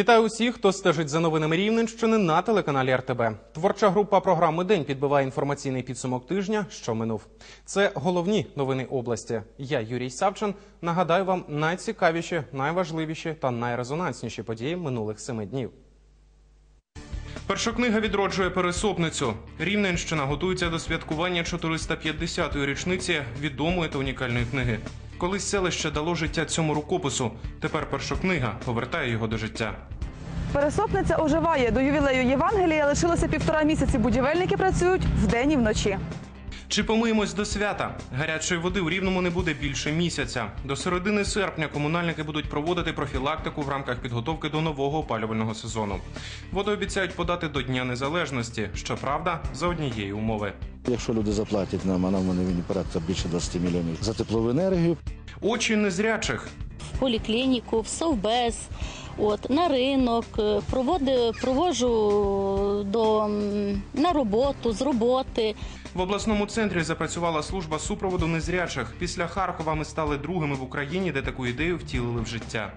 Вітаю усіх, хто стежить за новинами Рівненщини на телеканалі РТБ. Творча група програми День підбиває інформаційний підсумок тижня, що минув. Це головні новини області. Я Юрій Савчин. Нагадаю вам найцікавіші, найважливіші та найрезонансніші події минулих семи днів. Першокнига відроджує пересопницю. Рівненщина готується до святкування 450-ї річниці відомої та унікальної книги. Колись селище дало життя цьому рукопису. Тепер першокнига повертає його до життя. Пересопниця оживає. До ювілею Євангелія лишилося півтора місяці. Будівельники працюють вдень і вночі. Чи помиємось до свята? Гарячої води у рівному не буде більше місяця. До середини серпня комунальники будуть проводити профілактику в рамках підготовки до нового опалювального сезону. Воду обіцяють подати до Дня Незалежності. Щоправда, за однієї умови. Якщо люди заплатять нам, а нам вони мені порядка більше 20 мільйонів за теплову енергію, Очі незрячих. в поліклініку, в совбез, от, на ринок, е, проводи, проводжу до, на роботу, з роботи. В обласному центрі запрацювала служба супроводу незрячих. Після Харкова ми стали другими в Україні, де таку ідею втілили в життя.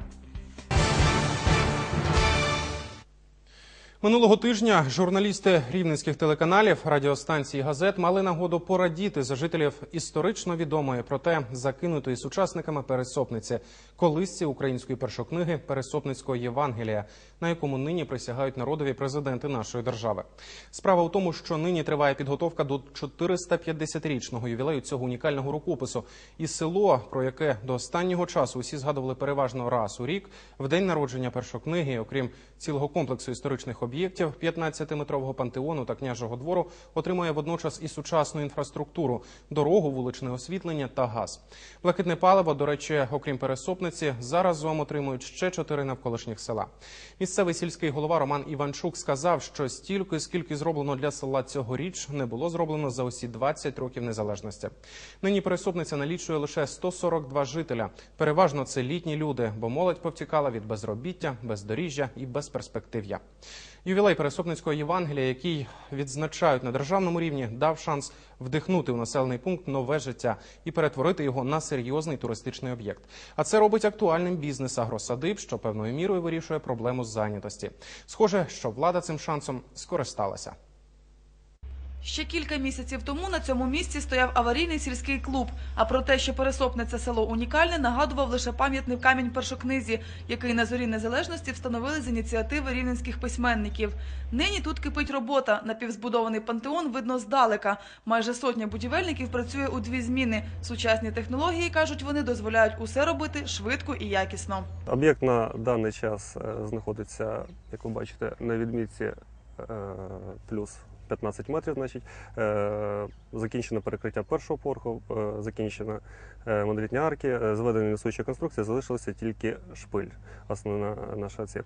Минулого тижня журналісти рівненських телеканалів, радіостанцій газет мали нагоду порадіти за жителів історично відомої, проте закинутої сучасниками пересопниці, колисці української першокниги Пересопницького Євангелія, на якому нині присягають народові президенти нашої держави. Справа у тому, що нині триває підготовка до 450-річного ювілею цього унікального рукопису. І село, про яке до останнього часу усі згадували переважно раз у рік, в день народження першокниги, окрім цілого комплексу історичних об'єктів 15-метрового пантеону та княжого двору, отримує водночас і сучасну інфраструктуру, дорогу, вуличне освітлення та газ. Блакитне паливо, до речі, окрім пересопниці, заразом отримують ще чотири навколишніх села. Місцевий сільський голова Роман Іванчук сказав, що стільки, скільки зроблено для села цьогоріч, не було зроблено за усі 20 років незалежності. Нині пересопниця налічує лише 142 жителя. Переважно це літні люди, бо молодь повтікала від безробіття, бездоріжжя і безперспектив'я. Ювілей Пересопницького Євангелія, який відзначають на державному рівні, дав шанс вдихнути у населений пункт нове життя і перетворити його на серйозний туристичний об'єкт. А це робить актуальним бізнес агросадиб, що певною мірою вирішує проблему зайнятості. Схоже, що влада цим шансом скористалася. Ще кілька місяців тому на цьому місці стояв аварійний сільський клуб. А про те, що пересопниця село унікальне, нагадував лише пам'ятний камінь першокнизі, який на зорі незалежності встановили з ініціативи рівненських письменників. Нині тут кипить робота. Напівзбудований пантеон видно здалека. Майже сотня будівельників працює у дві зміни. Сучасні технології кажуть, вони дозволяють усе робити швидко і якісно. Об'єкт на даний час е, знаходиться, як ви бачите, на відмітці е, плюс 15 метрів. Значить, Е, закінчено перекриття першого поверху, е, закінчено е, монолітні арки, зведені несучі конструкції, залишилася тільки шпиль, основна наша ціль.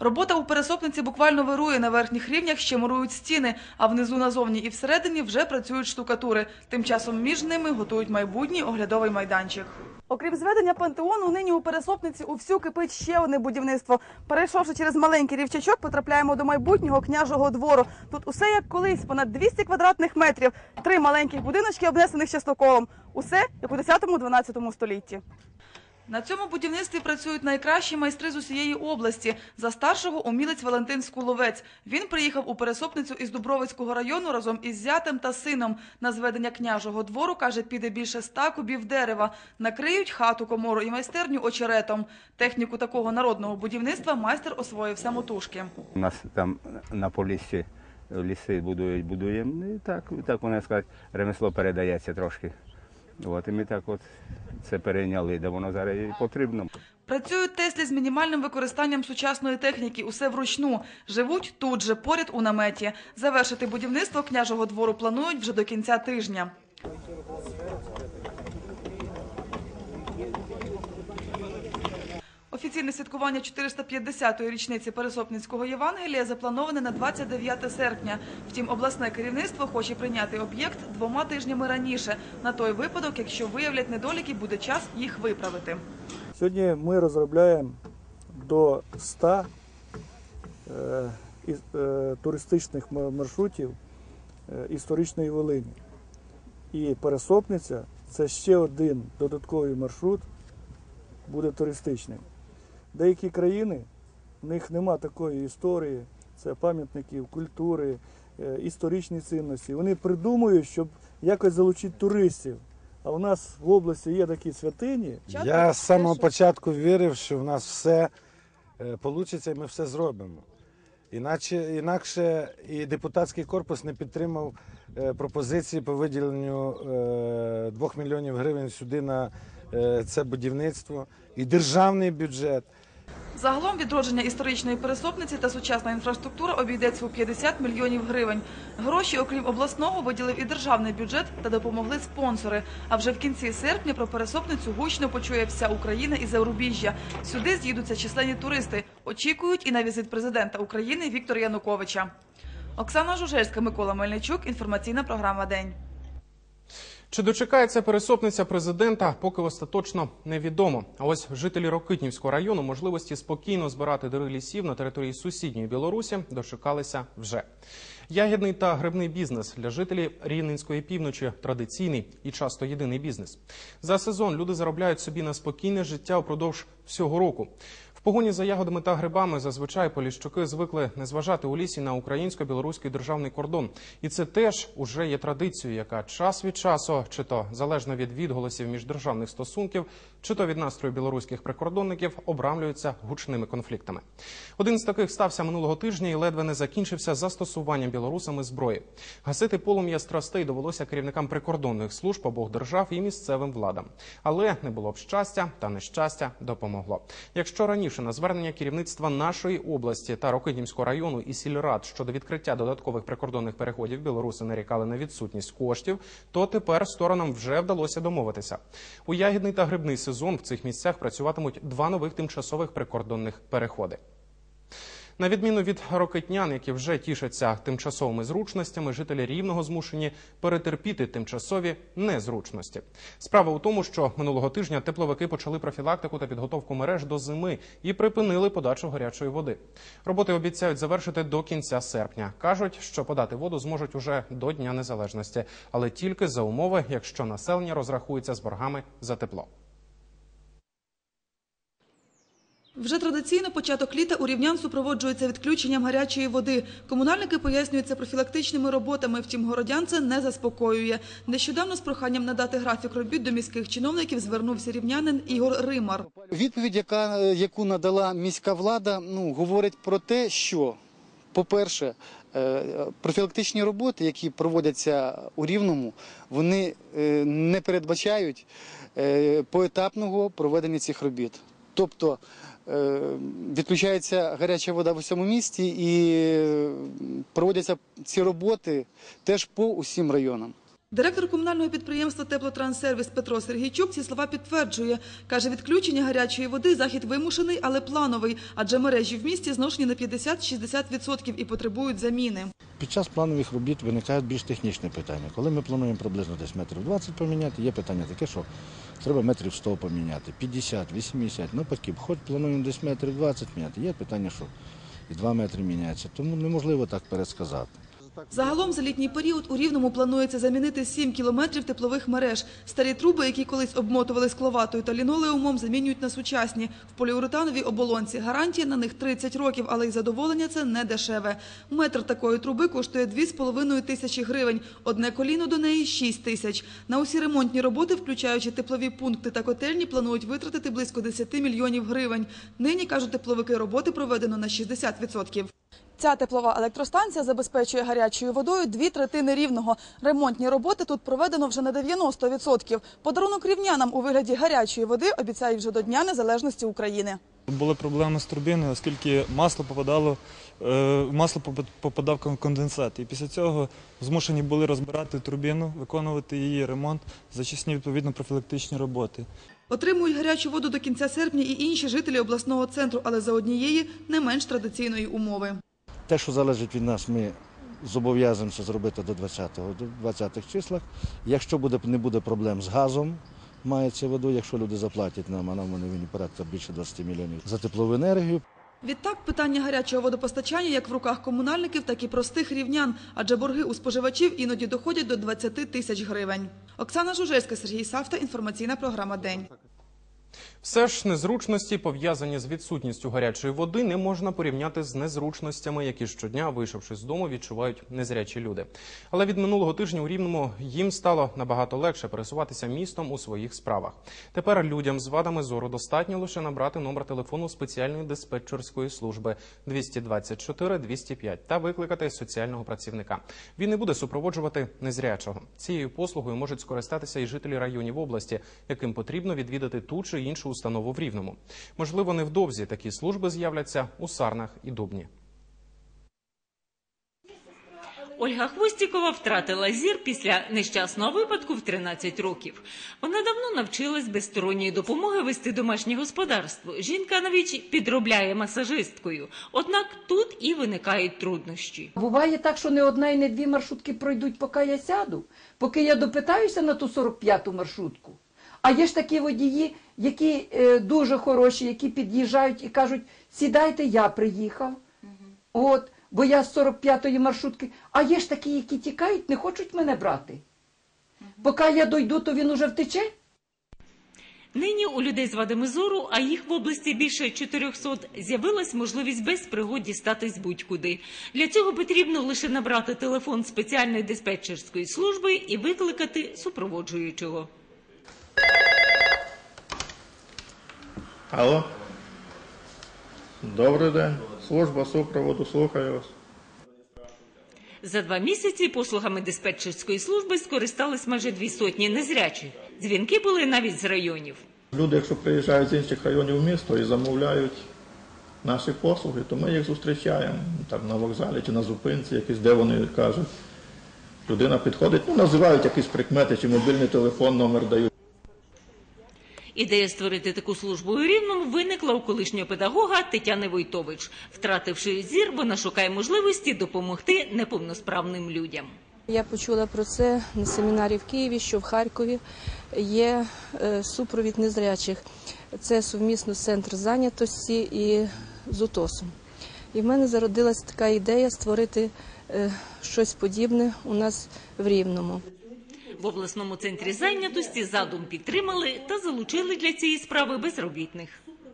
Робота у пересопниці буквально вирує на верхніх рівнях, ще мурують стіни, а внизу назовні і всередині вже працюють штукатури. Тим часом між ними готують майбутній оглядовий майданчик. Окрім зведення пантеону, нині у пересопниці у всю кипить ще одне будівництво. Перейшовши через маленький рівчачок, потрапляємо до майбутнього княжого двору. Тут усе як колись, понад 200 квадратних метрів, три маленьких будиночки, обнесених частоколом. Усе як у 10-12 столітті. На цьому будівництві працюють найкращі майстри з усієї області. За старшого умілець Валентин Скуловець. Він приїхав у Пересопницю із Дубровицького району разом із зятем та сином. На зведення княжого двору, каже, піде більше ста кубів дерева. Накриють хату, комору і майстерню очеретом. Техніку такого народного будівництва майстер освоїв самотужки. У нас там на поліссі ліси будують, будуємо. Так, так можна сказати, ремесло передається трошки. От, і ми так от це перейняли, де воно зараз і потрібно. Працюють Теслі з мінімальним використанням сучасної техніки, усе вручну. Живуть тут же, поряд у наметі. Завершити будівництво княжого двору планують вже до кінця тижня. Офіційне святкування 450-ї річниці Пересопницького Євангелія заплановане на 29 серпня. Втім, обласне керівництво хоче прийняти об'єкт двома тижнями раніше. На той випадок, якщо виявлять недоліки, буде час їх виправити. Сьогодні ми розробляємо до 100 е, е, туристичних маршрутів е, історичної Волині. І Пересопниця це ще один додатковий маршрут буде туристичним. Деякі країни в них нема такої історії, це пам'ятників культури, е, історичні цінності. Вони придумують, щоб якось залучити туристів. А у нас в області є такі святині. Я з самого початку вірив, що в нас все вийде і ми все зробимо. Іначе, інакше і депутатський корпус не підтримав е, пропозиції по виділенню е, 2 мільйонів гривень сюди на е, це будівництво і державний бюджет. Загалом відродження історичної пересопниці та сучасна інфраструктура обійдеться у 50 мільйонів гривень. Гроші, окрім обласного, виділив і державний бюджет та допомогли спонсори. А вже в кінці серпня про пересопницю гучно почує вся Україна і Зарубіжжя. Сюди з'їдуться численні туристи. Очікують і на візит президента України Віктора Януковича. Оксана Жужельська, Микола Мельничук. Інформаційна програма День. Чи дочекається пересопниця президента, поки остаточно невідомо. А ось жителі Рокитнівського району можливості спокійно збирати дири лісів на території сусідньої Білорусі дочекалися вже. Ягідний та грибний бізнес для жителів Рівненської півночі традиційний і часто єдиний бізнес. За сезон люди заробляють собі на спокійне життя упродовж всього року. Погоні за ягодами та грибами зазвичай поліщуки звикли не зважати у лісі на українсько-білоруський державний кордон. І це теж уже є традицією, яка час від часу, чи то залежно від відголосів міждержавних стосунків, чи то від настрою білоруських прикордонників, обрамлюються гучними конфліктами. Один з таких стався минулого тижня і ледве не закінчився застосуванням білорусами зброї. Гасити полум'я страстей довелося керівникам прикордонних служб обох держав і місцевим владам. Але не було б щастя, та нещастя допомогло. Якщо раніше на звернення керівництва нашої області та Рокитнівського району і сільрад щодо відкриття додаткових прикордонних переходів білоруси нарікали на відсутність коштів, то тепер сторонам вже вдалося домовитися. У ягідний та грибний сезон в цих місцях працюватимуть два нових тимчасових прикордонних переходи. На відміну від рокетнян, які вже тішаться тимчасовими зручностями, жителі рівного змушені перетерпіти тимчасові незручності. Справа у тому, що минулого тижня тепловики почали профілактику та підготовку мереж до зими і припинили подачу гарячої води. Роботи обіцяють завершити до кінця серпня. кажуть, що подати воду зможуть уже до Дня Незалежності, але тільки за умови, якщо населення розрахується з боргами за тепло. Вже традиційно початок літа у рівнян супроводжується відключенням гарячої води. Комунальники пояснюють це профілактичними роботами, втім городян це не заспокоює. Нещодавно з проханням надати графік робіт до міських чиновників звернувся рівнянин Ігор Римар. Відповідь, яка, яку надала міська влада, ну, говорить про те, що, по-перше, е, профілактичні роботи, які проводяться у Рівному, вони е, не передбачають е, поетапного проведення цих робіт. Тобто е, відключається гаряча вода в усьому місті і е, проводяться ці роботи теж по усім районам. Директор комунального підприємства Теплотранссервіс Петро Сергійчук ці слова підтверджує. Каже, відключення гарячої води – захід вимушений, але плановий, адже мережі в місті зношені на 50-60% і потребують заміни. Під час планових робіт виникають більш технічні питання. Коли ми плануємо приблизно десь метрів 20 поміняти, є питання таке, що треба метрів 100 поміняти, 50, 80, навпаки, хоч плануємо десь метрів 20 міняти, є питання, що і 2 метри міняється, тому неможливо так пересказати. Загалом за літній період у Рівному планується замінити 7 кілометрів теплових мереж. Старі труби, які колись обмотували скловатою та лінолеумом, замінюють на сучасні. В поліуретановій оболонці гарантія на них 30 років, але й задоволення це не дешеве. Метр такої труби коштує 2,5 тисячі гривень. Одне коліно до неї – 6 тисяч. На усі ремонтні роботи, включаючи теплові пункти та котельні, планують витратити близько 10 мільйонів гривень. Нині, кажуть тепловики, роботи проведено на 60%. Ця теплова електростанція забезпечує гарячою водою дві третини рівного. Ремонтні роботи тут проведено вже на 90%. Подарунок рівнянам у вигляді гарячої води обіцяють вже до Дня Незалежності України. Були проблеми з турбіною, оскільки масло попадало, е, масло попадав конденсат. І після цього змушені були розбирати турбіну, виконувати її ремонт, зачисні відповідно профілактичні роботи. Отримують гарячу воду до кінця серпня і інші жителі обласного центру, але за однієї не менш традиційної умови. Те, що залежить від нас, ми зобов'язуємося зробити до 20-го, до 20-х числах. Якщо буде, не буде проблем з газом, мається в виду, якщо люди заплатять нам, а нам вони винні порядка більше 20 мільйонів за теплову енергію, Відтак, питання гарячого водопостачання як в руках комунальників, так і простих рівнян, адже борги у споживачів іноді доходять до 20 тисяч гривень. Оксана Жужельська, Сергій Савта, інформаційна програма «День». Все ж незручності, пов'язані з відсутністю гарячої води, не можна порівняти з незручностями, які щодня, вийшовши з дому, відчувають незрячі люди. Але від минулого тижня у Рівному їм стало набагато легше пересуватися містом у своїх справах. Тепер людям з вадами зору достатньо лише набрати номер телефону спеціальної диспетчерської служби 224 205 та викликати соціального працівника. Він не буде супроводжувати незрячого. Цією послугою можуть скористатися і жителі районів області, яким потрібно відвідати ту чи іншу установу в Рівному. Можливо, невдовзі такі служби з'являться у Сарнах і Дубні. Ольга Хвостікова втратила зір після нещасного випадку в 13 років. Вона давно навчилась без сторонньої допомоги вести домашнє господарство. Жінка навіть підробляє масажисткою. Однак тут і виникають труднощі. Буває так, що не одна і не дві маршрутки пройдуть, поки я сяду, поки я допитаюся на ту 45-ту маршрутку. А є ж такі водії, які е, дуже хороші, які під'їжджають і кажуть, сідайте, я приїхав. От, бо я з 45-ї маршрутки. А є ж такі, які тікають, не хочуть мене брати. Поки я дойду, то він уже втече. Нині у людей з вадами зору, а їх в області більше 400, з'явилась можливість без пригод дістатись будь-куди. Для цього потрібно лише набрати телефон спеціальної диспетчерської служби і викликати супроводжуючого. Алло. Добрий день. Служба супроводу, слухаю вас. За два місяці послугами диспетчерської служби скористались майже дві сотні незрячих. Дзвінки були навіть з районів. Люди, якщо приїжджають з інших районів в місто і замовляють наші послуги, то ми їх зустрічаємо там на вокзалі чи на зупинці, якісь, де вони кажуть. Людина підходить, ну називають якісь прикмети, чи мобільний телефон, номер дають. Ідея створити таку службу у Рівному виникла у колишнього педагога Тетяни Войтович. Втративши зір, вона шукає можливості допомогти неповносправним людям. Я почула про це на семінарі в Києві, що в Харкові є е, супровід незрячих. Це сумісно центр зайнятості і з УТОСом. І в мене зародилась така ідея створити е, щось подібне у нас в Рівному. В обласному центрі зайнятості задум підтримали та залучили для цієї справи безробітних.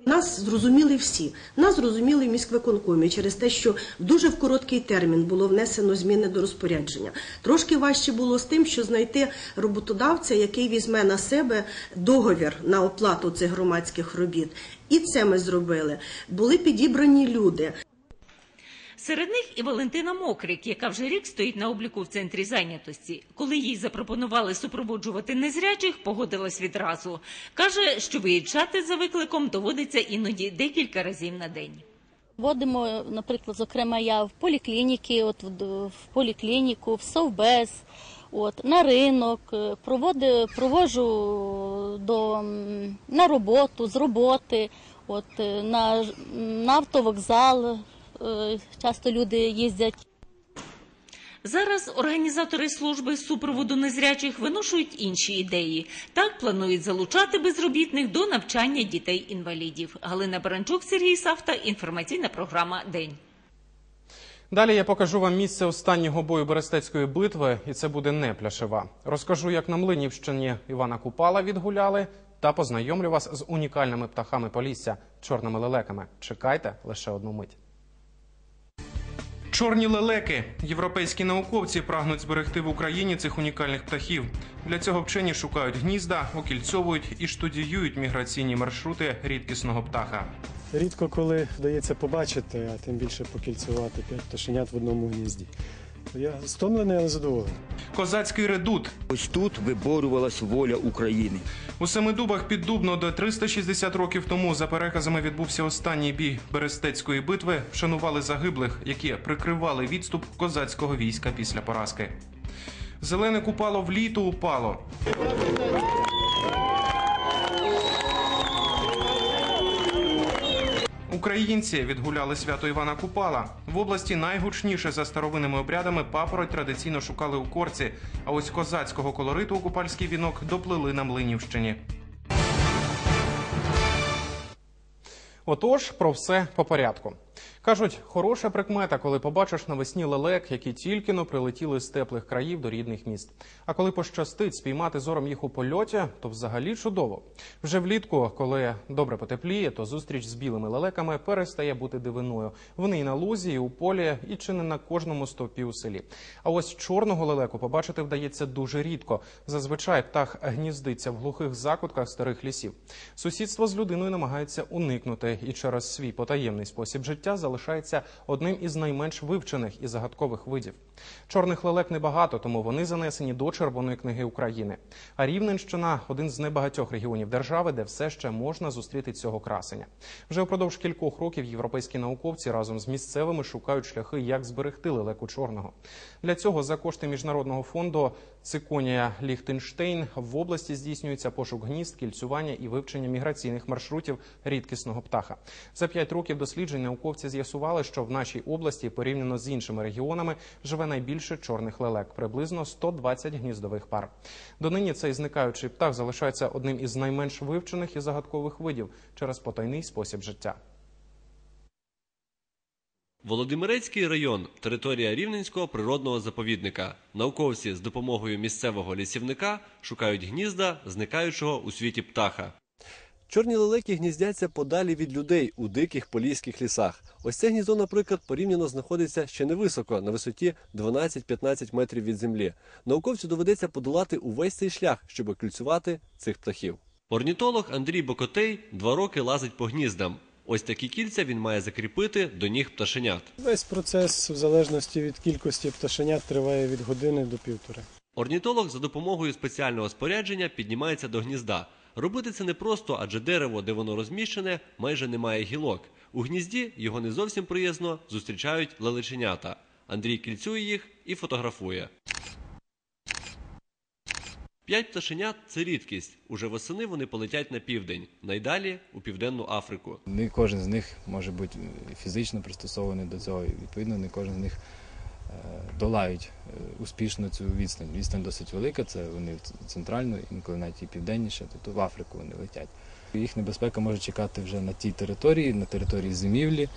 Нас зрозуміли всі. Нас зрозуміли в міськвиконкомі через те, що дуже в короткий термін було внесено зміни до розпорядження. Трошки важче було з тим, що знайти роботодавця, який візьме на себе договір на оплату цих громадських робіт. І це ми зробили. Були підібрані люди. Серед них і Валентина Мокрик, яка вже рік стоїть на обліку в центрі зайнятості. Коли їй запропонували супроводжувати незрячих, погодилась відразу. Каже, що виїжджати за викликом доводиться іноді декілька разів на день. Водимо, наприклад, зокрема, я в поліклініки, от в, поліклініку, в совбез, от на ринок, е, проводи, провожу до на роботу, з роботи, от е, на, на автовокзал. Е, Часто люди їздять. Зараз організатори служби супроводу незрячих виношують інші ідеї. Так планують залучати безробітних до навчання дітей-інвалідів. Галина Баранчук, Сергій Савта. Інформаційна програма День. Далі я покажу вам місце останнього бою Берестецької битви, і це буде не пляшева. Розкажу, як на Млинівщині Івана Купала відгуляли, та познайомлю вас з унікальними птахами Полісся чорними лелеками. Чекайте лише одну мить. Чорні лелеки. Європейські науковці прагнуть зберегти в Україні цих унікальних птахів. Для цього вчені шукають гнізда, окільцьовують і штудіюють міграційні маршрути рідкісного птаха. Рідко коли вдається побачити, а тим більше покільцювати п'ять пташенят в одному гнізді. Я стомлений, але задоволений. Козацький редут. Ось тут виборювалась воля України. У Семидубах під Дубно, де 360 років тому за переказами відбувся останній бій Берестецької битви, вшанували загиблих, які прикривали відступ козацького війська після поразки. Зелене купало в літо упало. Українці відгуляли свято Івана Купала. В області найгучніше за старовинними обрядами папороть традиційно шукали у корці. А ось козацького колориту у купальський вінок доплили на Млинівщині. Отож, про все по порядку. Кажуть, хороша прикмета, коли побачиш навесні лелек, які тільки но прилетіли з теплих країв до рідних міст. А коли пощастить спіймати зором їх у польоті, то взагалі чудово. Вже влітку, коли добре потепліє, то зустріч з білими лелеками перестає бути дивиною. Вони і на лузі, і у полі, і чи не на кожному стовпі у селі. А ось чорного лелеку побачити вдається дуже рідко. Зазвичай птах гніздиться в глухих закутках старих лісів. Сусідство з людиною намагається уникнути і через свій потаємний спосіб життя залишається одним із найменш вивчених і загадкових видів. Чорних лелек небагато, тому вони занесені до Червоної книги України. А Рівненщина один з небагатьох регіонів держави, де все ще можна зустріти цього красення. Вже упродовж кількох років європейські науковці разом з місцевими шукають шляхи, як зберегти лелеку чорного. Для цього за кошти міжнародного фонду Циконія Ліхтенштейн в області здійснюється пошук гнізд, кільцювання і вивчення міграційних маршрутів рідкісного птаха. За п'ять років досліджень науковці з'ясували, що в нашій області порівняно з іншими регіонами живе найбільше чорних лелек приблизно 120 гніздових пар. Донині цей зникаючий птах залишається одним із найменш вивчених і загадкових видів через потайний спосіб життя. Володимирецький район територія Рівненського природного заповідника. Науковці з допомогою місцевого лісівника шукають гнізда зникаючого у світі птаха. Чорні лелеки гніздяться подалі від людей у диких поліських лісах. Ось це гніздо, наприклад, порівняно знаходиться ще невисоко, на висоті 12-15 метрів від землі. Науковцю доведеться подолати увесь цей шлях, щоб окільцювати цих птахів. Орнітолог Андрій Бокотей два роки лазить по гніздам. Ось такі кільця він має закріпити до ніг пташенят. Весь процес, в залежності від кількості пташенят, триває від години до півтори. Орнітолог за допомогою спеціального спорядження піднімається до гнізда. Робити це непросто, адже дерево, де воно розміщене, майже не має гілок. У гнізді його не зовсім приязно зустрічають лелеченята. Андрій кільцює їх і фотографує. П'ять пташенят це рідкість. Уже восени вони полетять на південь, найдалі у південну Африку. Не кожен з них може бути фізично пристосований до цього. і, Відповідно, не кожен з них е, долають е, успішно цю відстань. Відстань досить велика, це вони в центральну, інколи навіть і південніше, тобто в Африку вони летять. Їх небезпека може чекати вже на тій території, на території зимівлі,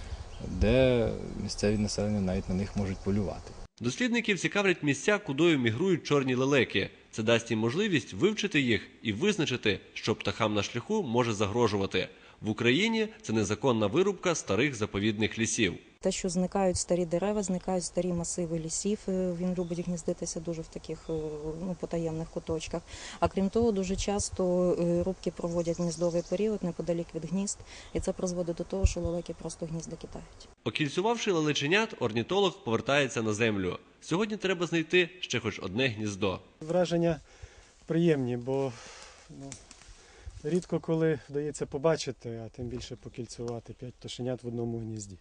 де місцеві населення навіть на них можуть полювати. Дослідників цікавлять місця, кудою мігрують чорні лелеки. Це дасть їм можливість вивчити їх і визначити, що птахам на шляху може загрожувати. В Україні це незаконна вирубка старих заповідних лісів. Те, що зникають старі дерева, зникають старі масиви лісів. е, Він любить гніздитися дуже в таких е, ну, потаємних куточках. А крім того, дуже часто е, рубки проводять гніздовий період неподалік від гнізд, і це призводить до того, що лелеки просто гнізда кидають. Окільцювавши лелеченят, орнітолог повертається на землю. Сьогодні треба знайти ще хоч одне гніздо. Враження приємні, бо ну, рідко коли вдається побачити, а тим більше покільцювати п'ять пташенят в одному гнізді.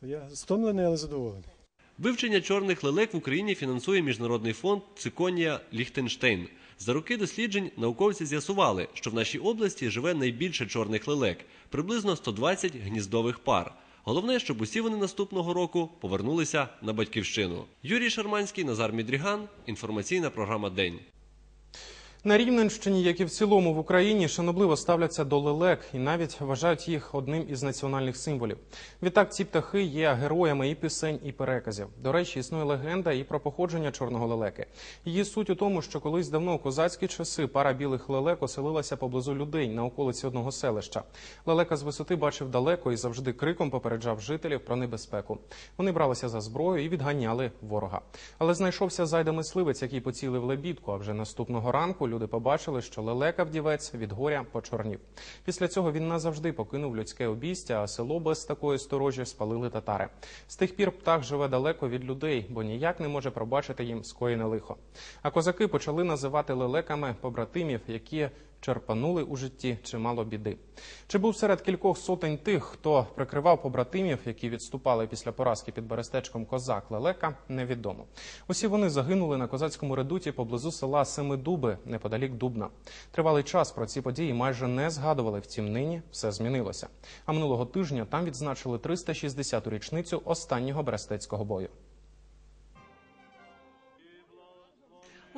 То я стомлений, але задоволений. Вивчення чорних лелек в Україні фінансує міжнародний фонд Циконія Ліхтенштейн. За роки досліджень науковці з'ясували, що в нашій області живе найбільше чорних лелек приблизно 120 гніздових пар. Головне, щоб усі вони наступного року повернулися на батьківщину. Юрій Шарманський, Назар Мідріган. Інформаційна програма День. На Рівненщині, як і в цілому в Україні, шанобливо ставляться до лелек і навіть вважають їх одним із національних символів. Відтак, ці птахи є героями і пісень, і переказів. До речі, існує легенда і про походження чорного лелеки. Її суть у тому, що колись давно у козацькі часи пара білих лелек оселилася поблизу людей на околиці одного селища. Лелека з висоти бачив далеко і завжди криком попереджав жителів про небезпеку. Вони бралися за зброю і відганяли ворога. Але знайшовся зайда мисливець, який поцілив лебідку. А вже наступного ранку люди побачили, що лелека вдівець від горя почорнів. Після цього він назавжди покинув людське обійстя, а село без такої сторожі спалили татари. З тих пір птах живе далеко від людей, бо ніяк не може пробачити їм скоєне лихо. А козаки почали називати лелеками побратимів, які черпанули у житті чимало біди. Чи був серед кількох сотень тих, хто прикривав побратимів, які відступали після поразки під Берестечком козак Лелека, невідомо. Усі вони загинули на козацькому редуті поблизу села Семидуби, неподалік Дубна. Тривалий час про ці події майже не згадували. Втім, нині все змінилося. А минулого тижня там відзначили 360-ту річницю останнього берестецького бою.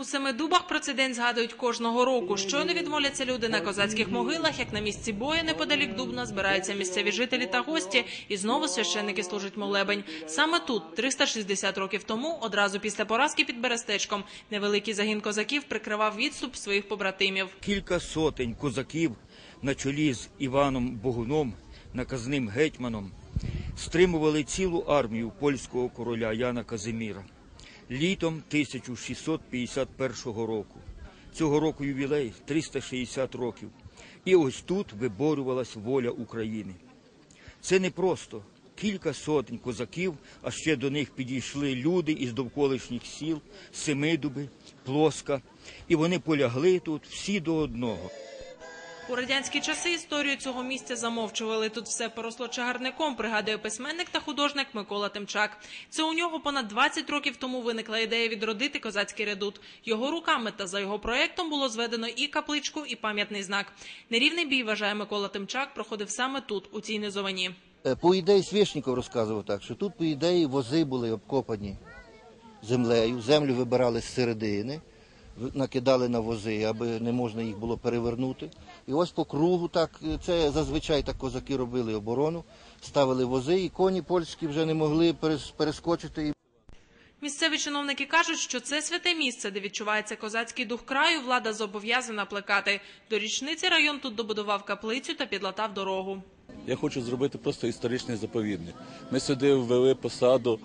У Семидубах про цей день згадують кожного року. Щойно відмоляться люди на козацьких могилах, як на місці бою неподалік Дубна збираються місцеві жителі та гості, і знову священники служать молебень. Саме тут, 360 років тому, одразу після поразки під Берестечком, невеликий загін козаків прикривав відступ своїх побратимів. Кілька сотень козаків на чолі з Іваном Богуном, наказним гетьманом, стримували цілу армію польського короля Яна Казиміра літом 1651 року. Цього року ювілей 360 років. І ось тут виборювалась воля України. Це не просто кілька сотень козаків, а ще до них підійшли люди із довколишніх сіл, Семидуби, Плоска, і вони полягли тут всі до одного. У радянські часи історію цього місця замовчували. Тут все поросло чагарником, пригадує письменник та художник Микола Тимчак. Це у нього понад 20 років тому виникла ідея відродити козацький редут. Його руками та за його проектом було зведено і капличку, і пам'ятний знак. Нерівний бій, вважає Микола Тимчак, проходив саме тут, у цій низовині. Е, По ідеї Свєшніков розказував так, що тут, по ідеї, вози були обкопані землею, землю вибирали з середини, накидали на вози, аби не можна їх було перевернути. І ось по кругу так, е, це зазвичай так козаки робили оборону, ставили вози, і коні польські вже не могли перес- перескочити. Місцеві чиновники кажуть, що це святе місце, де відчувається козацький дух краю. Влада зобов'язана плекати. До річниці район тут добудував каплицю та підлатав дорогу. Я хочу зробити просто історичний заповідник. Ми сюди ввели посаду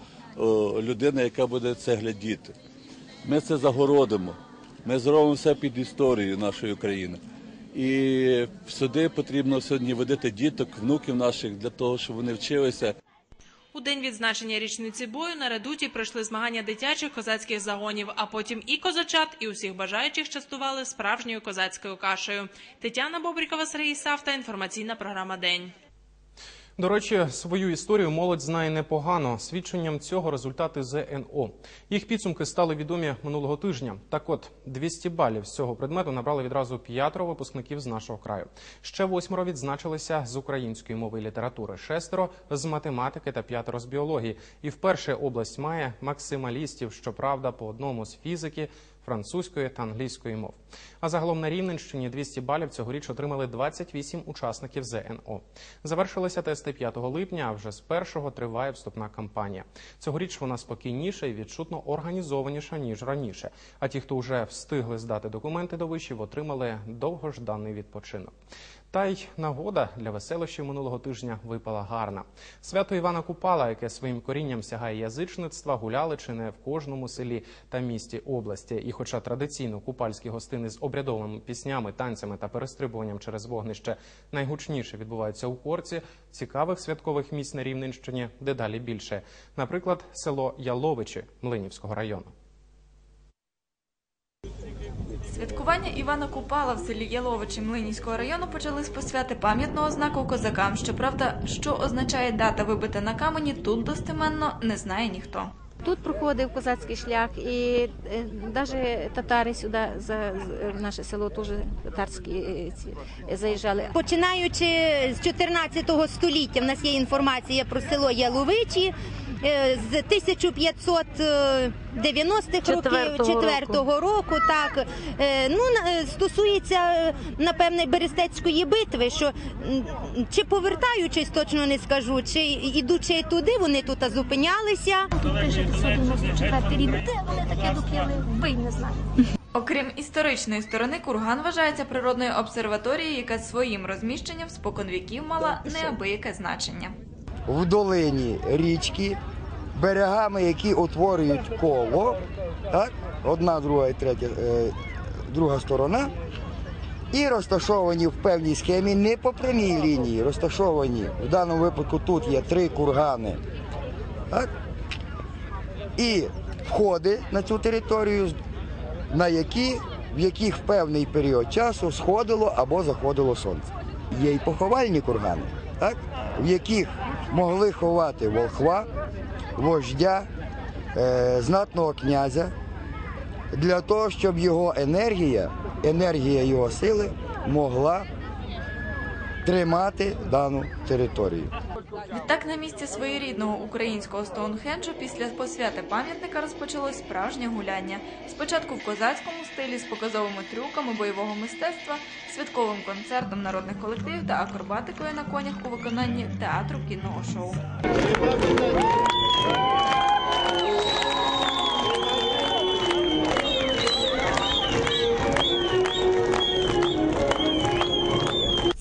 людини, яка буде це глядіти. Ми це загородимо. Ми зробимо все під історію нашої України. І сюди потрібно сьогодні водити діток, внуків наших для того, щоб вони вчилися. У день відзначення річниці бою на редуті пройшли змагання дитячих козацьких загонів, а потім і козачат, і усіх бажаючих частували справжньою козацькою кашею. Тетяна Бобрікова, Сергій Савта. Інформаційна програма День. До речі, свою історію молодь знає непогано. Свідченням цього результати ЗНО. Їх підсумки стали відомі минулого тижня. Так от 200 балів з цього предмету набрали відразу п'ятеро випускників з нашого краю. Ще восьмеро відзначилися з української мови і літератури, шестеро з математики та п'ятеро з біології. І вперше область має максималістів, щоправда, по одному з фізики. Французької та англійської мов. А загалом на Рівненщині 200 балів цьогоріч отримали 28 учасників ЗНО. Завершилися тести 5 липня, а вже з 1-го триває вступна кампанія. Цьогоріч вона спокійніша і відчутно організованіша, ніж раніше. А ті, хто вже встигли здати документи до вишів, отримали довгожданий відпочинок. Та й нагода для веселощів минулого тижня випала гарна. Свято Івана Купала, яке своїм корінням сягає язичництва, гуляли чи не в кожному селі та місті області. І, хоча традиційно купальські гостини з обрядовими піснями, танцями та перестрибуванням через вогнище найгучніше відбуваються у корці, цікавих святкових місць на Рівненщині дедалі більше. Наприклад, село Яловичі Млинівського району. Святкування Івана Купала в селі Яловичі Млинівського району почали з посвяти пам'ятного знаку козакам. Щоправда, що означає дата вибита на камені, тут достеменно не знає ніхто. Тут проходив козацький шлях, і навіть татари сюди за наше село теж татарські е, е, заїжджали. Починаючи з 14 століття, в нас є інформація про село Яловичі. Е, З 1590-х років, Четвертого року, так Е, ну на- е, стосується е, напевне Берестецької битви, що чи повертаючись, точно не скажу, чи ідучи туди, вони тут зупинялися. Пише 594 рік. Де вони таке докіли? Вбий, не знаю. Окрім історичної сторони, курган вважається природною обсерваторією, яка своїм розміщенням споконвіків мала неабияке значення. в долині річки, берегами, які утворюють коло, так? одна, друга і третя, е, друга сторона, і розташовані в певній схемі не по прямій лінії, розташовані. В даному випадку тут є три кургани. Так? І входи на цю територію, на які, в яких в певний період часу сходило або заходило сонце. Є й поховальні кургани, так? в яких могли ховати волхва, вождя, е, знатного князя, для того, щоб його енергія, енергія його сили могла тримати дану територію. Відтак на місці своєрідного українського Стоунхенджу після посвяти пам'ятника розпочалось справжнє гуляння. Спочатку в козацькому стилі з показовими трюками бойового мистецтва, святковим концертом народних колективів та акробатикою на конях у виконанні театру кінного шоу.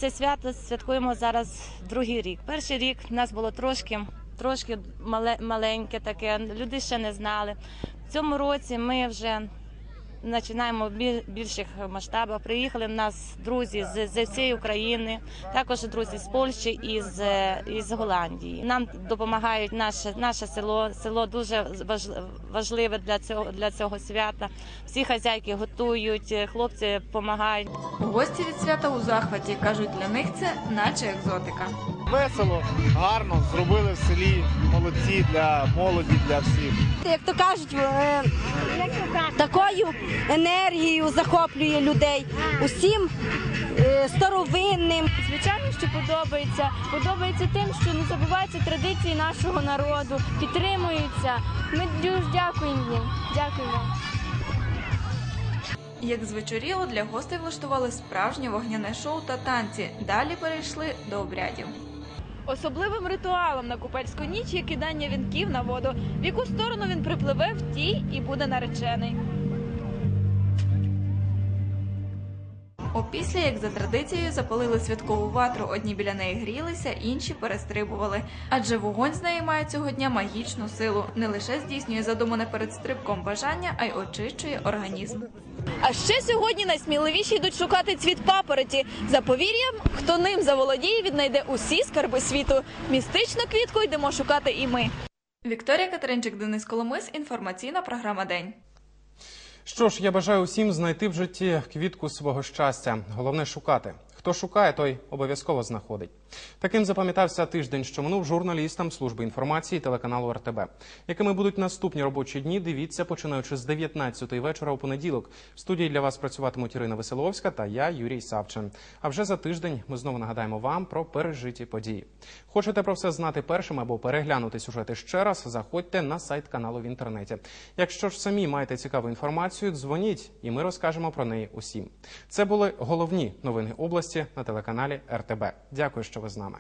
Це свято святкуємо зараз другий рік. Перший рік в нас було трошки, трошки мале, маленьке таке, люди ще не знали. В цьому році ми вже починаємо в більших масштабах. Приїхали в нас друзі з, з всієї України, також друзі з Польщі і з, із Голландії. Нам допомагають наше, наше село. Село дуже важ- важливе для цього, для цього свята. Всі хазяйки готують, хлопці допомагають. Гості від свята у захваті кажуть, для них це наче екзотика. Весело, гарно, зробили в селі, молодці для молоді, для всіх. Як то кажуть, е, такою енергією захоплює людей усім е, старовинним. Звичайно, що подобається. Подобається тим, що не забуваються традиції нашого народу, підтримуються. Ми дуже дякуємо їм. Дякуємо. Як звечоріло, для гостей влаштували справжнє вогняне шоу та танці. Далі перейшли до обрядів. Особливим ритуалом на купальську ніч є кидання вінків на воду. В яку сторону він припливе, в тій і буде наречений. Опісля, як за традицією, запалили святкову ватру. Одні біля неї грілися, інші перестрибували. Адже вогонь з неї має цього дня магічну силу. Не лише здійснює задумане перед стрибком бажання, а й очищує організм. А ще сьогодні найсміливіші йдуть шукати цвіт папороті. За повір'ям, хто ним заволодіє, віднайде усі скарби світу. Містичну квітку йдемо шукати і ми. Вікторія Катеринчик, Денис Коломис. Інформаційна програма День. Що ж, я бажаю усім знайти в житті квітку свого щастя. Головне шукати. Хто шукає, той обов'язково знаходить. Таким запам'ятався тиждень, що минув журналістам служби інформації телеканалу РТБ. Якими будуть наступні робочі дні? Дивіться, починаючи з 19-ї вечора у понеділок. В студії для вас працюватимуть Ірина Веселовська та я, Юрій Савчин. А вже за тиждень ми знову нагадаємо вам про пережиті події. Хочете про все знати першим або переглянути сюжети ще раз? Заходьте на сайт каналу в інтернеті. Якщо ж самі маєте цікаву інформацію, дзвоніть, і ми розкажемо про неї усім. Це були головні новини області на телеканалі РТБ. Дякую, що ви з нами.